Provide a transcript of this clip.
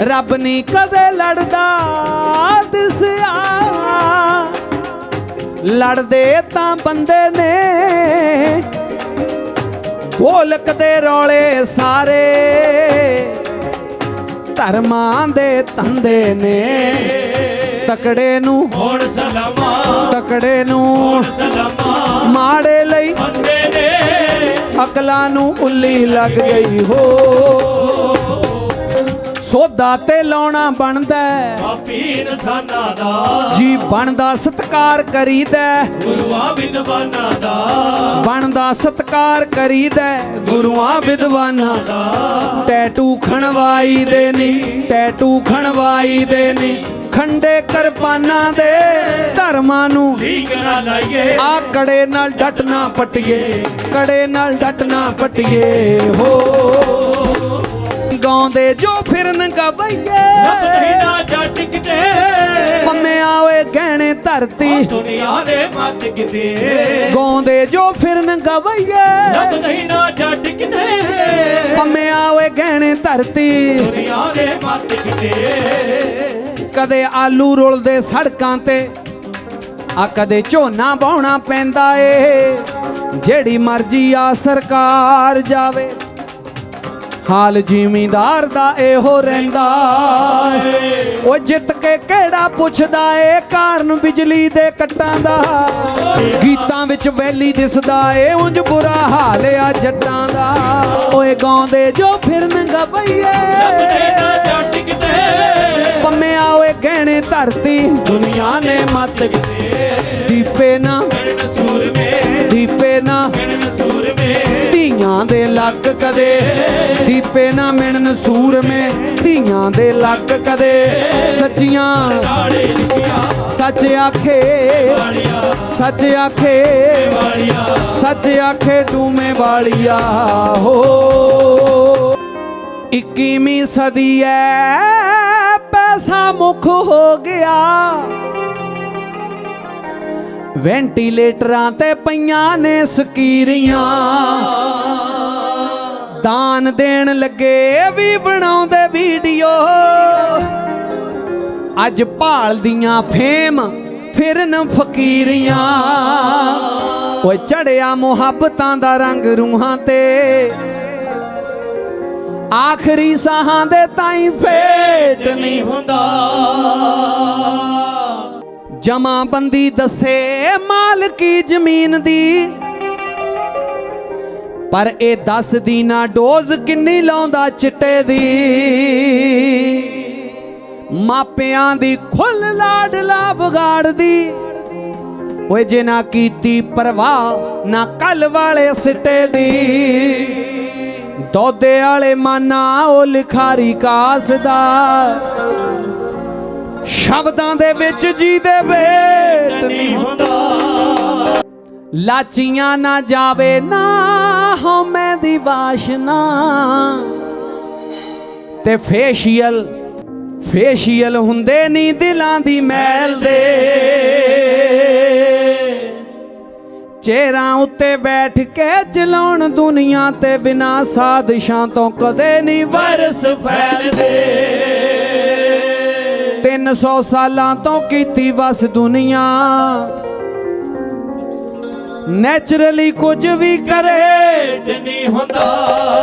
ਰੱਬ ਨਹੀਂ ਕਦੇ ਲੜਦਾ ਦਿਸਿਆ ਲੜਦੇ ਤਾਂ ਬੰਦੇ ਨੇ। ਢੋਲਕ ਦੇ ਰੌਲੇ ਸਾਰੇ। ਧਰਮਾਂ ਦੇ ਤੰਦੇ ਨੇ। ਤਕੜੇ ਨੂੰ ਹੁਣ ਸਲਾਮਾ। ਤਕੜੇ ਨੂੰ ਹੁਣ ਸਲਾਮਾ। ਮਾੜੇ ਲਈ ਬੰਦੇ ਨੇ। ਅਕਲਾਂ ਨੂੰ ਉੱਲੀ ਲੱਗ ਗਈ ਹੋ। ਸੋਦਾ ਤੇ ਲਾਉਣਾ ਬਣਦਾ ਪਾਪੀ ਇਨਸਾਨਾਂ ਦਾ। ਜੀ ਬਣਦਾ ਸਤਕਾਰ ਕਰੀਦਾ ਗੁਰੂਆਂ ਵਿਦਵਾਨਾਂ ਦਾ। ਬਣਦਾ ਸਤਕਾਰ ਕਰੀਦਾ ਗੁਰੂਆਂ ਵਿਦਵਾਨਾਂ ਦਾ। ਟੈਟੂ ਖਣਵਾਈ ਦੇ ਨੀ ਟੈਟੂ ਖਣਵਾਈ ਦੇ ਨੀ। ਖੰਡੇ ਕਿਰਪਾਨਾਂ ਦੇ ਧਰਮਾਂ ਨੂੰ ਠੀਕ ਨਾ ਲਾਈਏ। ਆ ਕੜੇ ਨਾਲ ਡਟਣਾ ਪਟੀਏ ਕੜੇ ਨਾਲ ਡਟਣਾ ਪਟੀਏ। ਹੋ ਗਾਉਂਦੇ ਜੋ ਫਿਰਨ ਰੱਬ ਗਵਈਏ ਨਹੀਂ ਨਾ ਜੱਟ ਕਿਤੇ ਪੰਮਿਆ ਓਏ ਗਹਿਣੇ ਧਰਤੀ। ਦੁਨੀਆ ਦੇ ਮੱਤ ਕਿਤੇ। ਗਾਉਂਦੇ ਜੋ ਫਿਰਨ ਰੱਬ ਗਵਈਏ ਨਹੀਂ ਨਾ ਜੱਟ ਕਿਤੇ ਪੰਮਿਆ ਓਏ ਗਹਿਣੇ ਧਰਤੀ। ਦੁਨੀਆ ਦੇ ਮੱਤ ਕਿਤੇ। ਕਦੇ ਆਲੂ ਰੁਲਦੇ ਸੜਕਾਂ ਤੇ ਆ ਕਦੇ ਝੋਨਾ ਵਾਉਣਾ ਪੈਂਦਾ ਏ। ਜਿਹੜੀ ਮਰਜ਼ੀ ਆ ਸਰਕਾਰ ਜਾਵੇ। ਹਾਲ ਜ਼ਿਮੀਂਦਾਰ ਦਾ ਇਹੋ ਰਹਿੰਦਾ ਏ। ਜਿੱਤ ਕੇ ਕਿਹੜਾ ਪੁੱਛਦਾ ਏ? ਕਾਰਨ ਬਿਜਲੀ ਦੇ ਕੱਟਾਂ ਦਾ। ਗੀਤਾਂ ਵਿੱਚ ਵੈਲੀ ਦਿਸਦਾ ਏ, ਉਂਝ ਬੁਰਾ ਹਾਲ ਆ ਜੱਟਾਂ ਦਾ। ਓਏ ਗਾਉਂਦੇ ਜੋ ਫਿਰਨ ਰੱਬ ਨਹੀਂ ਗਵਈਏ ਨਾ ਪੰਮਿਆ ਓਏ ਗਹਿਣੇ ਧਰਤੀ, ਦੁਨੀਆ ਨੇ ਮਤ ਦੀਪੇ ਨਾ ਲੱਕ ਕਦੇ ਦੀਪੇ ਨਾ ਮਿਣਨ ਸੂਰਮੇ, ਧੀਆਂ ਦੇ ਲੱਕ ਕਦੇ ਸੱਚੀਆਂ। ਤਾੜੇ ਸੱਚ ਆਖੇ ਵਾਲੀਆ ਸੱਚ ਆਖੇ ਵਾਲੀਆ ਸੱਚ ਆਖੇ ਡੂਮੇ ਵਾਲੀਆ, ਹੋ। 21ਵੀਂ ਸਦੀ ਐ, ਪੈਸਾ ਮੁੱਖ ਹੋ ਗਿਆ। ਵੈਂਟੀਲੇਟਰਾਂ ਤੇ ਪਈਆਂ ਨੇ ਸਕੀਰੀਆਂ। ਦਾਨ ਦੇਣ ਲੱਗੇ ਵੀ ਬਣਾਉਂਦੇ ਵੀਡੀਓ। ਅੱਜ ਭਾਲਦੀਆਂ ਫੇਮ, ਫਿਰਨ ਫਕੀਰੀਆਂ। ਓਏ ਚੜਿਆ ਮੁਹੱਬਤਾਂ ਦਾ ਰੰਗ ਰੂਹਾਂ ਤੇ। ਆਖਰੀ ਸਾਹਾਂ ਦੇ ਤਾਈਂ ਫੇਟ ਨਹੀਂ ਨਹੀਂ ਹੁੰਦਾ। ਜਮਾਬੰਦੀ ਦੱਸੇ ਮਾਲਕੀ ਜ਼ਮੀਨ ਦੀ। ਪਰ ਇਹ ਦੱਸਦੀ ਨਾ ਡੋਜ਼ ਕਿੰਨੀ ਲਾਉਂਦਾ ਚਿੱਟੇ ਦੀ। ਮਾਪਿਆਂ ਦੀ ਖੁੱਲ ਲਾਡਲਾ ਵਿਗਾੜਦੀ। ਓਏ ਜੇ ਨਾ ਕੀਤੀ ਪਰਵਾਹ, ਨਾ ਕੱਲ ਵਾਲੇ ਸਿੱਟੇ ਦੀ। ਦੋਦੇ ਵਾਲੇ ਮਾਨਾ ਉਹ ਲਿਖਾਰੀ ਕਾਸਦਾ। ਸ਼ਬਦਾਂ ਦੇ ਵਿੱਚ ਜੀ ਦੇ ਵੇਟ ਨਹੀਂ ਹੁੰਦਾ। ਲਾਚੀਆਂ ਨਾ ਜਾਵੇ ਨਾ ਹਉਮੈ ਦੀ ਵਾਸ਼ਨਾ ਤੇ ਫੇਸ਼ੀਅਲ ਫੇਸ਼ੀਅਲ ਹੁੰਦੇ ਨਹੀਂ ਦਿਲਾਂ ਦੀ ਮੈਲ ਦੇ। ਚਿਹਰਾਂ ਉੱਤੇ ਬੈਠ ਕੇ ਚਲਾਉਣ ਦੁਨੀਆ ਤੇ ਬਿਨਾ ਸਾਜ਼ਿਸ਼ਾਂ ਤੋਂ ਕਦੇ ਨਹੀਂ ਵਰਸ ਫੈਲਦੇ। 300 ਸਾਲਾਂ ਤੋਂ ਕੀਤੀ ਵਸ ਦੁਨੀਆ ਨੈਚੁਰਲੀ ਕੁਝ ਵੀ ਕਰੇ ਨਹੀਂ ਹੁੰਦਾ।